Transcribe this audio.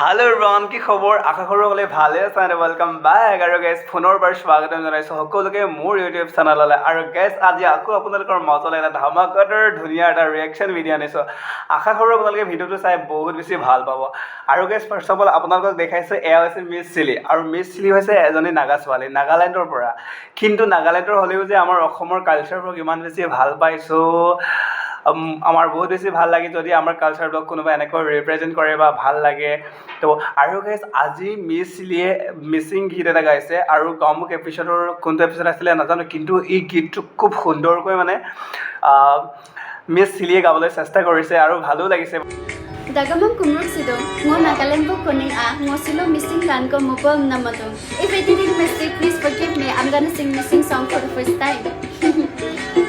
Hello' ৰন কি খবৰ? আশা কৰোঁ সকলোৱে ভালে আছে আৰু ৱেলকাম বেক আৰু গেছ পুনৰবাৰ স্বাগতম জনাইছোঁ সকলোকে মোৰ ইউটিউব চেনেললৈ আৰু গেছ আজি আকৌ আপোনালোকৰ মাজলৈ এটা ধামাকাদাৰ, ধুনীয়া এটা ৰিয়েকশ্যন ভিডিঅ' আনিছোঁ। আশা কৰোঁ আপোনালোকে ভিডিঅ'টো চাই বহুত বেছি ভালো পাব। আৰু গেছ ফাৰ্ষ্ট অফ অল আপোনালোকক দেখাইছোঁ, এয়া হৈছে মিছ চিলি আৰু মিছ চিলি হৈছে এজনী নাগা ছোৱালী নাগালেণ্ডৰ পৰা। কিন্তু নাগালেণ্ডৰ হ'লেও যে আমাৰ অসমৰ কালচাৰবোৰক ইমান বেছি ভালো পাইছোঁ। আমাৰ বহুত বেছি ভালো লাগে যদি আমাৰ কালচাৰবিলাক কোনোবা এনেকৈ ৰিপ্ৰেজেণ্ট কৰে বা ভালো লাগে তো আৰু গাইজ আজি মিছ চিলিয়ে মিচিং গীত এটা গাইছে আৰু গমুক এপিছ'ডৰ কোনটো এপিছ'ড আছিলে নাজানো কিন্তু এই গীতটো খুব সুন্দৰকৈ মানে আহ, মিছ চিলিয়ে গাবলৈ চেষ্টা কৰিছে আৰু ভালো লাগিছে mo nakalembo kuning ah, mo silo missing lan ko mo bom na matong. If I didn't mistake, please forgive me. I'm gonna sing missing song for the first time.